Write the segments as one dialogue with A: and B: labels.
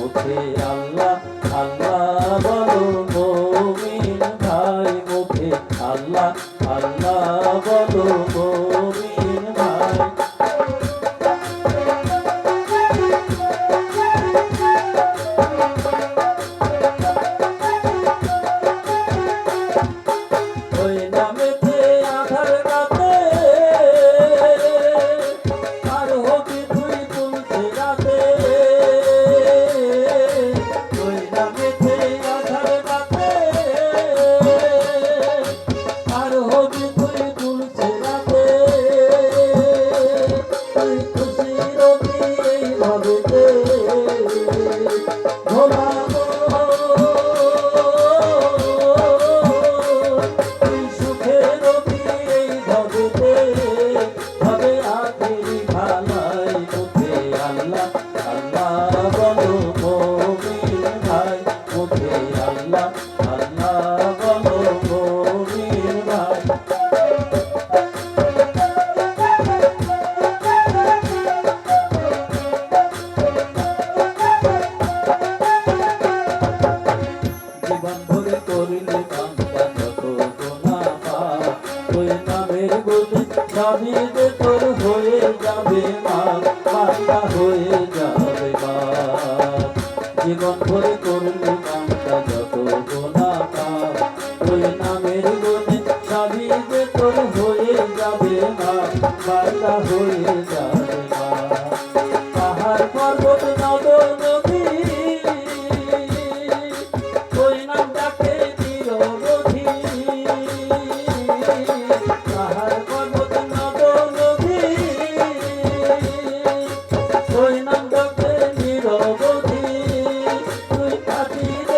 A: মুখে আল্লাহ আল্লাহ বলো মমিন ভাই মুখে আল্লাহ আল্লাহ বলো ওই নামের গতি যাবি যে তোর হয়ে যাবে মা মাতা হয়ে যাবে মা জীবন ভরে করলি নামটা যত গোনা ওই নামের গতি যাবি যে তোর হয়ে যাবে মা মাতা হয়ে যাবে মা পাহাড় পর্বত নদ নদী, ওই নাম Happy.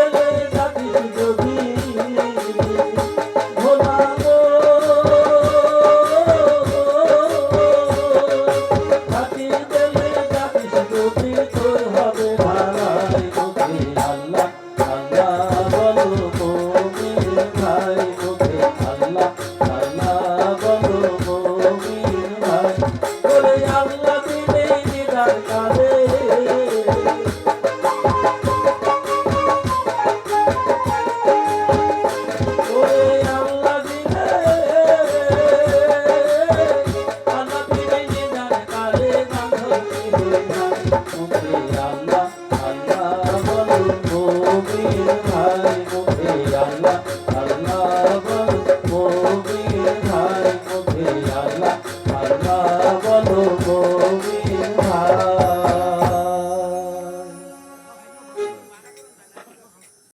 A: la